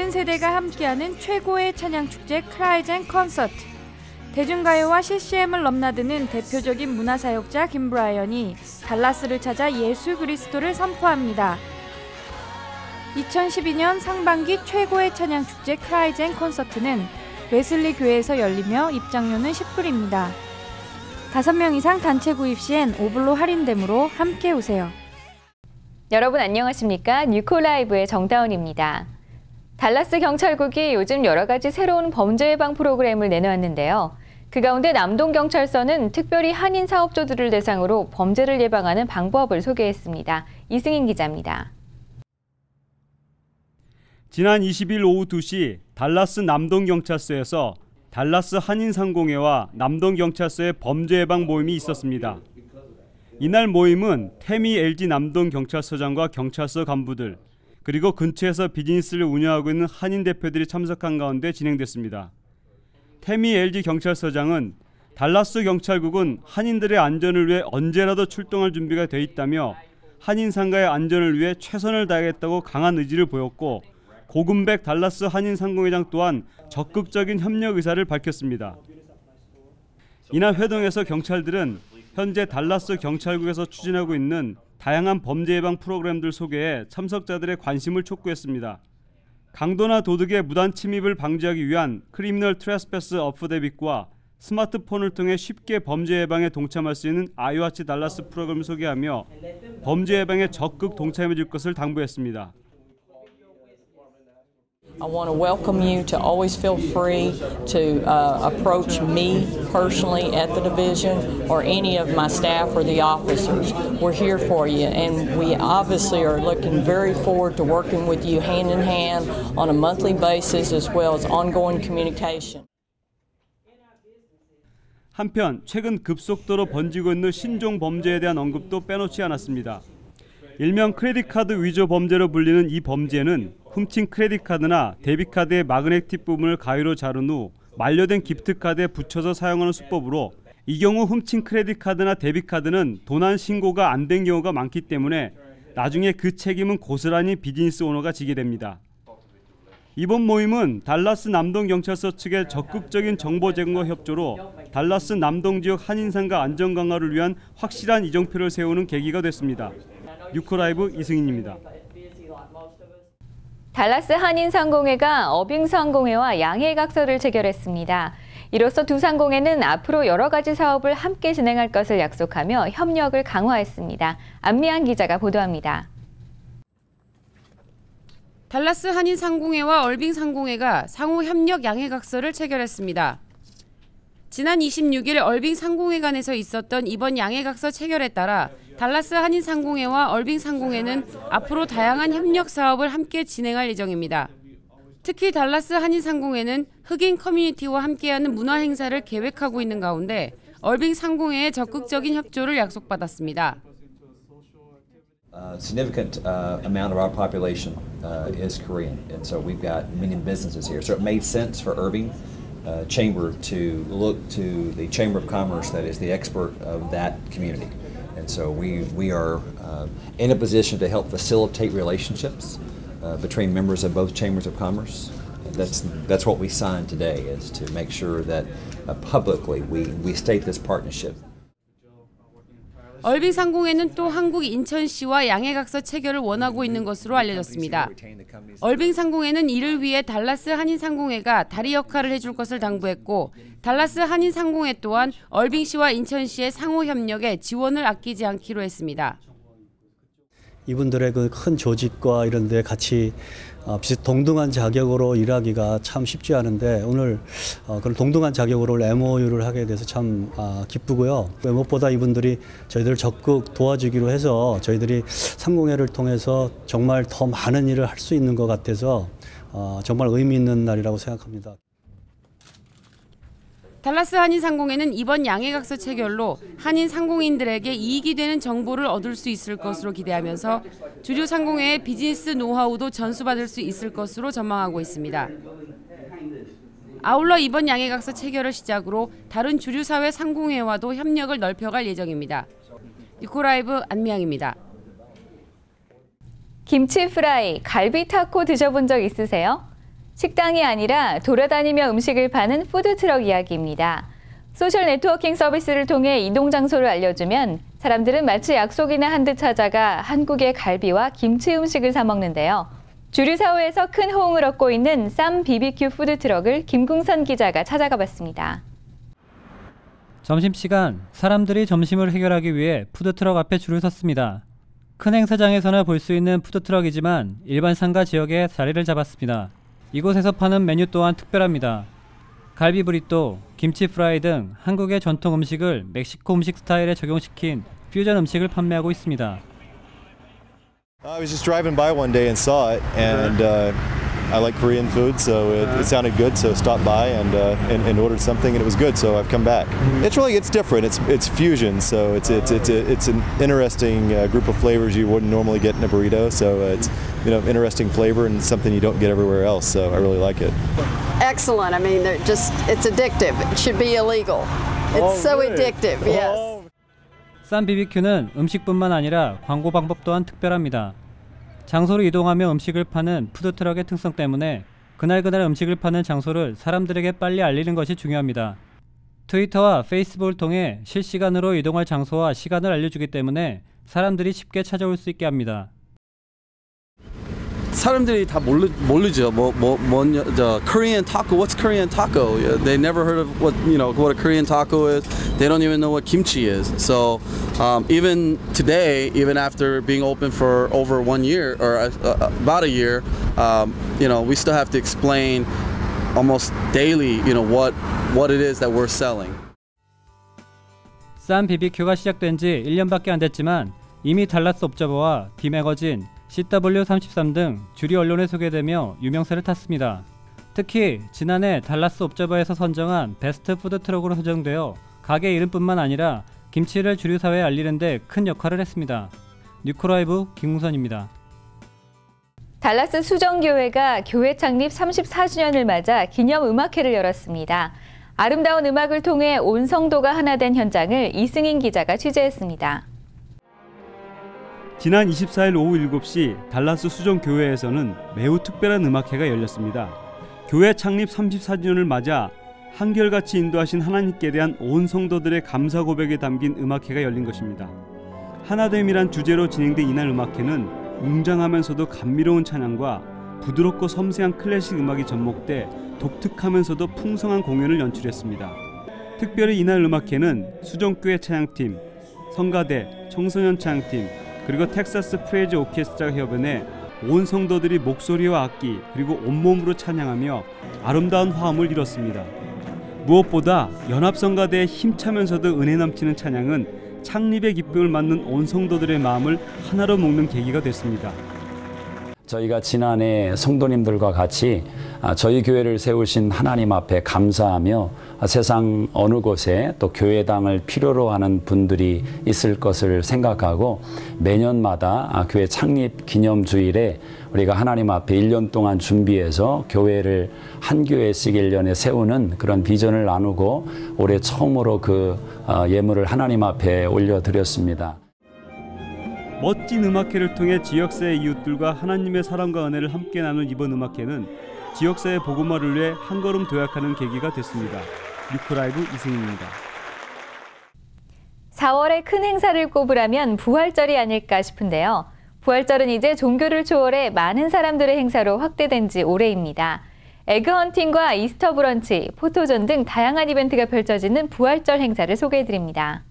모든 세대가 함께하는 최고의 찬양 축제 크라이젠 콘서트. 대중가요와 CCM을 넘나드는 대표적인 문화사역자 김브라이언이 달라스를 찾아 예수 그리스도를 선포합니다. 2012년 상반기 최고의 찬양 축제 크라이젠 콘서트는 웨슬리 교회에서 열리며 입장료는 10불입니다. 5명 이상 단체 구입 시엔 오블로 할인되므로 함께 오세요. 여러분 안녕하십니까? 뉴코라이브의 정다운입니다. 달라스 경찰국이 요즘 여러 가지 새로운 범죄 예방 프로그램을 내놓았는데요. 그 가운데 남동경찰서는 특별히 한인 사업주들을 대상으로 범죄를 예방하는 방법을 소개했습니다. 이승인 기자입니다. 지난 20일 오후 2시 달라스 남동경찰서에서 달라스 한인상공회와 남동경찰서의 범죄 예방 모임이 있었습니다. 이날 모임은 태미 LG 남동경찰서장과 경찰서 간부들 그리고 근처에서 비즈니스를 운영하고 있는 한인 대표들이 참석한 가운데 진행됐습니다. 태미 LG 경찰서장은 달라스 경찰국은 한인들의 안전을 위해 언제라도 출동할 준비가 돼 있다며 한인 상가의 안전을 위해 최선을 다하겠다고 강한 의지를 보였고 고금백 달라스 한인 상공회장 또한 적극적인 협력 의사를 밝혔습니다. 이날 회동에서 경찰들은 현재 달라스 경찰국에서 추진하고 있는 다양한 범죄 예방 프로그램들 소개해 참석자들의 관심을 촉구했습니다. 강도나 도둑의 무단 침입을 방지하기 위한 크리미널 트레스패스 어프데빅과 스마트폰을 통해 쉽게 범죄 예방에 동참할 수 있는 아이와치 달라스 프로그램을 소개하며 범죄 예방에 적극 동참해 줄 것을 당부했습니다. I want to welcome you to always feel free to uh, approach me personally at the division or any of my staff or the officers. We're here for you, and we obviously are looking very forward to working with you hand in hand on a monthly basis as well as ongoing communication. 한편 최근 급속도로 번지고 있는 신종 범죄에 대한 언급도 빼놓지 않았습니다. 일명 크레딧 카드 위조 범죄로 불리는 이 범죄는 훔친 크레딧 카드나 데뷔 카드의 마그네틱 부분을 가위로 자른 후 만료된 기프트 카드에 붙여서 사용하는 수법으로 이 경우 훔친 크레딧 카드나 데뷔 카드는 도난 신고가 안 된 경우가 많기 때문에 나중에 그 책임은 고스란히 비즈니스 오너가 지게 됩니다. 이번 모임은 달라스 남동 경찰서 측의 적극적인 정보 제공과 협조로 달라스 남동 지역 한인상가 안전 강화를 위한 확실한 이정표를 세우는 계기가 됐습니다. 뉴코라이브 이승인입니다. 달라스 한인상공회가 어빙상공회와 양해각서를 체결했습니다. 이로써 두 상공회는 앞으로 여러 가지 사업을 함께 진행할 것을 약속하며 협력을 강화했습니다. 안미안 기자가 보도합니다. 달라스 한인상공회와 얼빙상공회가 상호 협력 양해각서를 체결했습니다. 지난 26일 얼빙 상공회관에서 있었던 이번 양해각서 체결에 따라 달라스 한인 상공회와 얼빙 상공회는 앞으로 다양한 협력 사업을 함께 진행할 예정입니다. 특히 달라스 한인 상공회는 흑인 커뮤니티와 함께하는 문화 행사를 계획하고 있는 가운데 얼빙 상공회의 적극적인 협조를 약속받았습니다. A significant uh, amount of our population uh, is Korean, and so we've got many businesses here. So it made sense for Irving uh, Chamber to look to the Chamber of Commerce that is the expert of that community. And so we, we are uh, in a position to help facilitate relationships uh, between members of both chambers of commerce. That's, that's what we signed today is to make sure that uh, publicly we, we state this partnership. 얼빙 상공회는 또 한국 인천시와 양해각서 체결을 원하고 있는 것으로 알려졌습니다. 얼빙 상공회는 이를 위해 달라스 한인 상공회가 다리 역할을 해줄 것을 당부했고 달라스 한인 상공회 또한 얼빙시와 인천시의 상호 협력에 지원을 아끼지 않기로 했습니다. 이분들의 그 큰 조직과 이런 데 같이 어, 비슷 동등한 자격으로 일하기가 참 쉽지 않은데 오늘 어, 그런 동등한 자격으로 MOU를 하게 돼서 참 아, 기쁘고요. 무엇보다 이분들이 저희들을 적극 도와주기로 해서 저희들이 상공회를 통해서 정말 더 많은 일을 할 수 있는 것 같아서 어, 정말 의미 있는 날이라고 생각합니다. 달라스 한인 상공회는 이번 양해각서 체결로 한인 상공인들에게 이익이 되는 정보를 얻을 수 있을 것으로 기대하면서 주류 상공회의 비즈니스 노하우도 전수받을 수 있을 것으로 전망하고 있습니다. 아울러 이번 양해각서 체결을 시작으로 다른 주류 사회 상공회와도 협력을 넓혀갈 예정입니다. 니코라이브 안미양입니다. 김치 프라이, 갈비 타코 드셔본 적 있으세요? 식당이 아니라 돌아다니며 음식을 파는 푸드트럭 이야기입니다. 소셜 네트워킹 서비스를 통해 이동 장소를 알려주면 사람들은 마치 약속이나 한 듯 찾아가 한국의 갈비와 김치 음식을 사 먹는데요. 주류 사회에서 큰 호응을 얻고 있는 쌈 BBQ 푸드트럭을 김궁선 기자가 찾아가 봤습니다. 점심시간 사람들이 점심을 해결하기 위해 푸드트럭 앞에 줄을 섰습니다. 큰 행사장에서나 볼 수 있는 푸드트럭이지만 일반 상가 지역에 자리를 잡았습니다. 이곳에서 파는 메뉴 또한 특별합니다. 갈비 브리또, 김치 프라이 등 한국의 전통 음식을 멕시코 음식 스타일에 적용시킨 퓨전 음식을 판매하고 있습니다. I was just driving by one day and saw it, and uh, I like Korean food, so it, it sounded good. So stopped by and, uh, and and ordered something, and it was good. So I've come back. It's really it's different. It's it's fusion, so it's it's it's a, it's an interesting uh, group of flavors you wouldn't normally get in a burrito. So uh, it's you know interesting flavor and something you don't get everywhere else. So I really like it. excellent. I mean, they're just, it's addictive. It should be illegal. It's so addictive, yes. 쌈 BBQ는 음식뿐만 아니라 광고 방법 또한 특별합니다. 장소로 이동하며 음식을 파는 푸드트럭의 특성 때문에 그날그날 음식을 파는 장소를 사람들에게 빨리 알리는 것이 중요합니다. 트위터와 페이스북을 통해 실시간으로 이동할 장소와 시간을 알려주기 때문에 사람들이 쉽게 찾아올 수 있게 합니다. 사람들이 다 모르, 모르죠. 뭐, 뭐, 뭐냐, the Korean taco. What's Korean taco? Yeah, They never heard of what, you know, what a Korean taco is. They don't even know what kimchi is. So, um, even today, even after being open for over one year or uh, uh, about a year, um, you know, we still have to explain almost daily, you know, what, what it is that we're selling. 쌈 BBQ가 시작된 지 1년밖에 안 됐지만 이미 달라스 옵저버와 디매거진, CW33 등 주류 언론에 소개되며 유명세를 탔습니다. 특히 지난해 달라스 옵저버에서 선정한 베스트 푸드 트럭으로 선정되어 가게 이름뿐만 아니라 김치를 주류 사회에 알리는 데 큰 역할을 했습니다. 뉴코라이브 김웅선입니다. 달라스 수정교회가 교회 창립 34주년을 맞아 기념 음악회를 열었습니다. 아름다운 음악을 통해 온 성도가 하나 된 현장을 이승인 기자가 취재했습니다. 지난 24일 오후 7시 달라스 수정 교회에서는 매우 특별한 음악회가 열렸습니다. 교회 창립 34주년을 맞아 한결같이 인도하신 하나님께 대한 온 성도들의 감사 고백에 담긴 음악회가 열린 것입니다. 하나됨이란 주제로 진행된 이날 음악회는 웅장하면서도 감미로운 찬양과 부드럽고 섬세한 클래식 음악이 접목돼 독특하면서도 풍성한 공연을 연출했습니다. 특별히 이날 음악회는 수정교회 찬양팀, 성가대, 청소년 찬양팀, 그리고 텍사스 프레이즈 오케스트라 협연에 온 성도들이 목소리와 악기 그리고 온몸으로 찬양하며 아름다운 화음을 이뤘습니다. 무엇보다 연합성가대의 힘차면서도 은혜 넘치는 찬양은 창립의 기쁨을 맞는 온 성도들의 마음을 하나로 묶는 계기가 됐습니다. 저희가 지난해 성도님들과 같이 아, 저희 교회를 세우신 하나님 앞에 감사하며 세상 어느 곳에 또 교회당을 필요로 하는 분들이 있을 것을 생각하고 매년마다 아, 교회 창립 기념 주일에 우리가 하나님 앞에 1년 동안 준비해서 교회를 한 교회씩 1년에 세우는 그런 비전을 나누고 올해 처음으로 그 아, 예물을 하나님 앞에 올려드렸습니다. 멋진 음악회를 통해 지역사회 이웃들과 하나님의 사랑과 은혜를 함께 나눈 이번 음악회는 지역사회 복음화를 위해 한 걸음 도약하는 계기가 됐습니다. 뉴코라이브 이승입니다. 4월에 큰 행사를 꼽으라면 부활절이 아닐까 싶은데요. 부활절은 이제 종교를 초월해 많은 사람들의 행사로 확대된 지 오래입니다. 에그헌팅과 이스터 브런치, 포토존 등 다양한 이벤트가 펼쳐지는 부활절 행사를 소개해드립니다.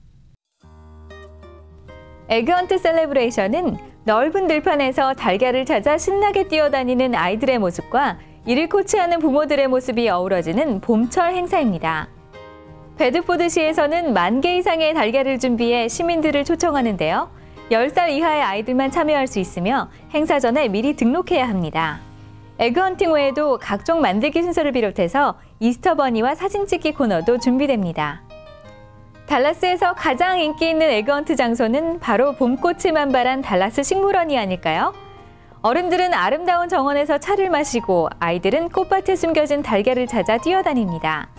에그헌트 셀레브레이션은 넓은 들판에서 달걀을 찾아 신나게 뛰어다니는 아이들의 모습과 이를 코치하는 부모들의 모습이 어우러지는 봄철 행사입니다. 베드포드시에서는 만 개 이상의 달걀을 준비해 시민들을 초청하는데요. 10살 이하의 아이들만 참여할 수 있으며 행사 전에 미리 등록해야 합니다. 에그헌팅 외에도 각종 만들기 순서를 비롯해서 이스터 버니와 사진 찍기 코너도 준비됩니다. 달라스에서 가장 인기 있는 에그헌트 장소는 바로 봄꽃이 만발한 달라스 식물원이 아닐까요? 어른들은 아름다운 정원에서 차를 마시고 아이들은 꽃밭에 숨겨진 달걀을 찾아 뛰어다닙니다.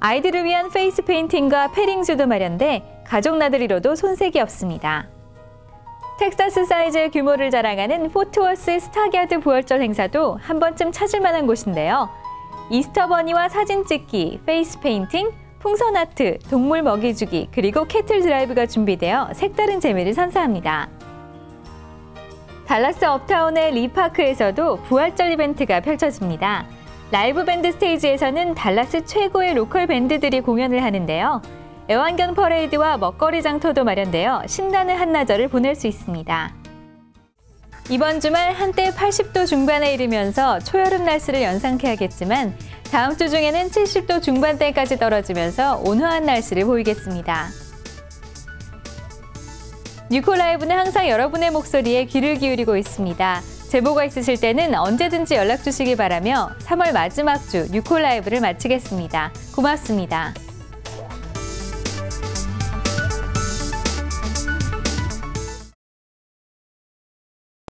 아이들을 위한 페이스 페인팅과 페링즈도 마련돼 가족 나들이로도 손색이 없습니다. 텍사스 사이즈의 규모를 자랑하는 포트워스 스타기아드 부활절 행사도 한 번쯤 찾을 만한 곳인데요. 이스터버니와 사진 찍기, 페이스 페인팅, 풍선 아트, 동물 먹이 주기, 그리고 캐틀 드라이브가 준비되어 색다른 재미를 선사합니다. 달라스 업타운의 리파크에서도 부활절 이벤트가 펼쳐집니다. 라이브 밴드 스테이지에서는 달라스 최고의 로컬 밴드들이 공연을 하는데요. 애완견 퍼레이드와 먹거리 장터도 마련되어 신나는 한나절을 보낼 수 있습니다. 이번 주말 한때 80도 중반에 이르면서 초여름 날씨를 연상케 하겠지만 다음 주 중에는 70도 중반대까지 떨어지면서 온화한 날씨를 보이겠습니다. 뉴콜라이브는 항상 여러분의 목소리에 귀를 기울이고 있습니다. 제보가 있으실 때는 언제든지 연락 주시기 바라며 3월 마지막 주 뉴콜라이브를 마치겠습니다. 고맙습니다.